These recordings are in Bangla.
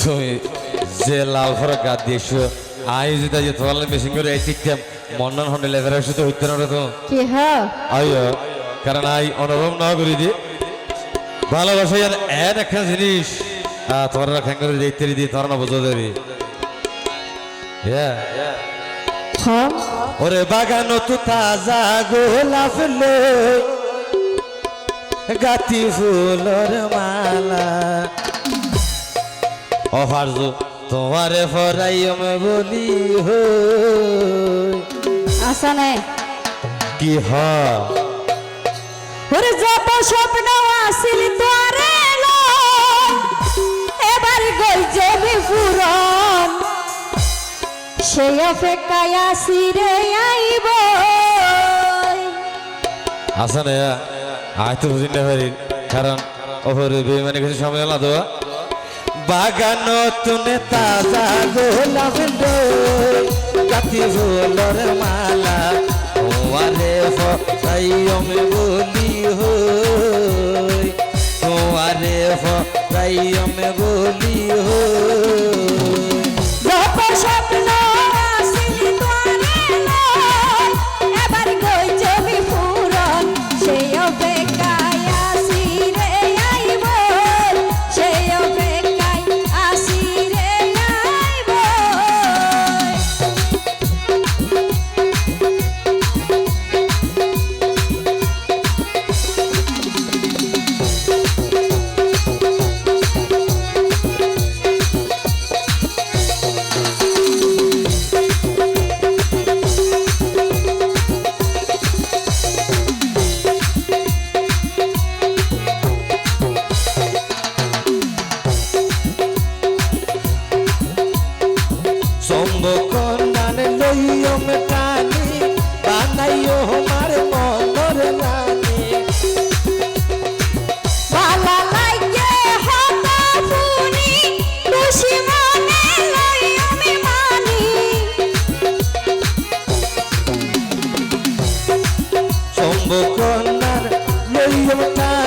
তুমি যে লাল ভরা গাদ দিয়েছ আই যদি আজ তোমার মেশিন করে এই শিখতাম মন্ডন হন্ডে লেভেল আসে তো হইতে না তো কি হ্যাঁ আইও কারণ আই অনুভব না করি দি। ভালোবাসা যেন এন একটা জিনিস। তোমার খ্যাং করে দেখতে দি তোমার না বুঝো দেবি ওরে বাগানো তো তাজা গোলাপ লই গাতি ফুলর মালা। অফারজু তোমারে ফরাইম বলি হই। আসা নাই কি হ? ওরে যত স্বপ্ন আসিল তোরে এবার গই জমি পুরন সেই অপেক্ষায় আসি রে আইব। আসা না আয় তো বুঝি পারি কারণ ওপরে বেমানে কিছু সময় না দেওয়া বাগানো তুনে তাজা গোলাপ লই গাতি ফুলর মালা, তোমারে ফরাইম বলি হই। তোমারে ফরাইম বলি হই। সম্ভকন্দান লইয়ম টানি বানাইও আমার মনর রানী। বালা লাগে হত ফুনি খুশি মনে লই আমি মানি। সম্ভকন্দান লইয়ম টানি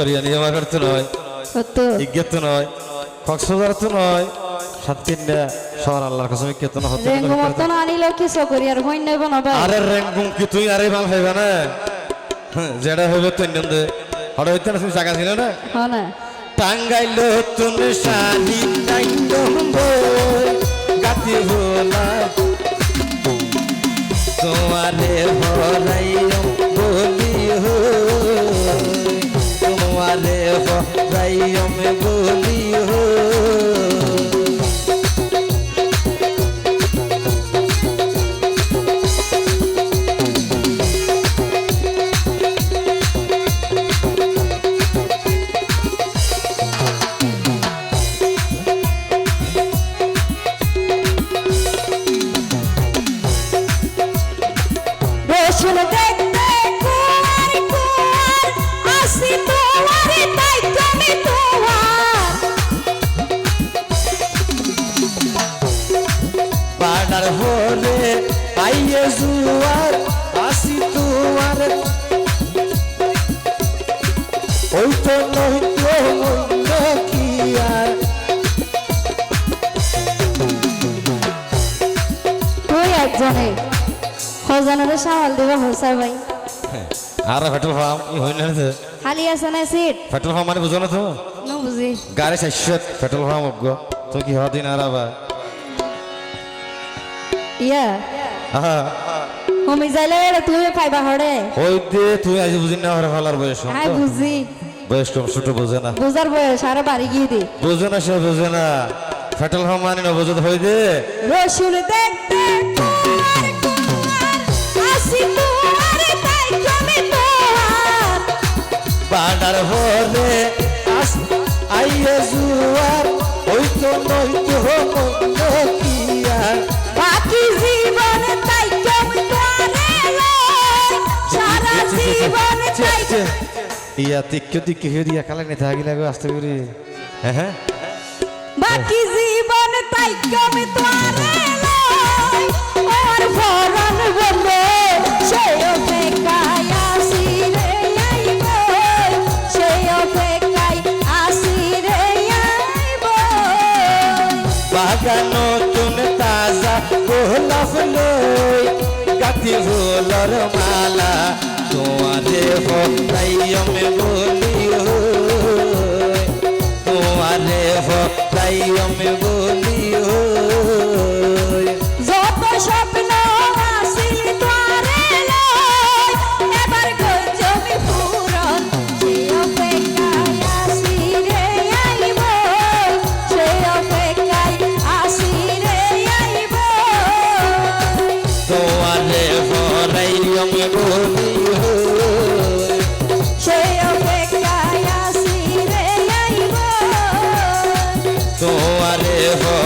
কি নিয়মা নিয়ে। আমার তো নয় ইজ্ঞাত নয় কক্সবাজার তো নয় সাতকিন্ডা শহর আল্লাহর কসম ইজ্ঞত হতে রেঙ্গু মতন কি সকরি আর হইন নেব না ভাই। আরে রেঙ্গুম কি তুই আরে ভালো খাইবা না? হ্যাঁ, যেটা হইবে তুই নন্দে হঠাৎ হইতে না তুমি জায়গা ছিল না? হ্যাঁ। না টাঙ্গাইল তুমি শাড়ি টাঙ্গম ভরাইম বলি হো রসুন পাড়ার হলে আইয়ে জুয়ার আসি তোমার। ওই তো মন্দ কি আর। তুই একজনে হজানের সামাল দেবে হোসার ভাই। আর পেট্রোল পাম্প হই না যে। খালি আছে না সিট? পেট্রোল পাম্প মানে বুঝো না তো? নো বুঝি। গাড়ি চারশত পেট্রোল পাম্প অজ্ঞ। তো কি হওয়া দিন আর আবার? ইয়া। হমি যাইলে তুমি পাইবা হরে। ওই দে তুই আজ বুঝি না হরে ফলার বয়স তো। বুঝি বয়স কম ছোট বোঝে না। বুঝার বয়স আরও বাড়ি গিয়ে দি। বোঝে না সে বোঝে না। পাম্প মানে না বোঝে হই দে। রসুন দেখতে আসি তোমার তাই তুমি তোমার। বাডার হলে আইয়ে জুয়ার ওই তো নইতে মন্দ ইয়া তিক্য হয়ে দিয়া কালে নেতা গিলা গো আসতে করি হ্যাঁ হ্যাঁ। বাকি জীবন তাই কমে তোরে লই ওর ভরণ বলে সেই অপেক্ষায় আসি রে আইব। সেই অপেক্ষায় আসি রে আইব। বাগান নতুন তাজা গোলাপ লই গাতি ফুলর মালা তোমারে হতাই তোমারে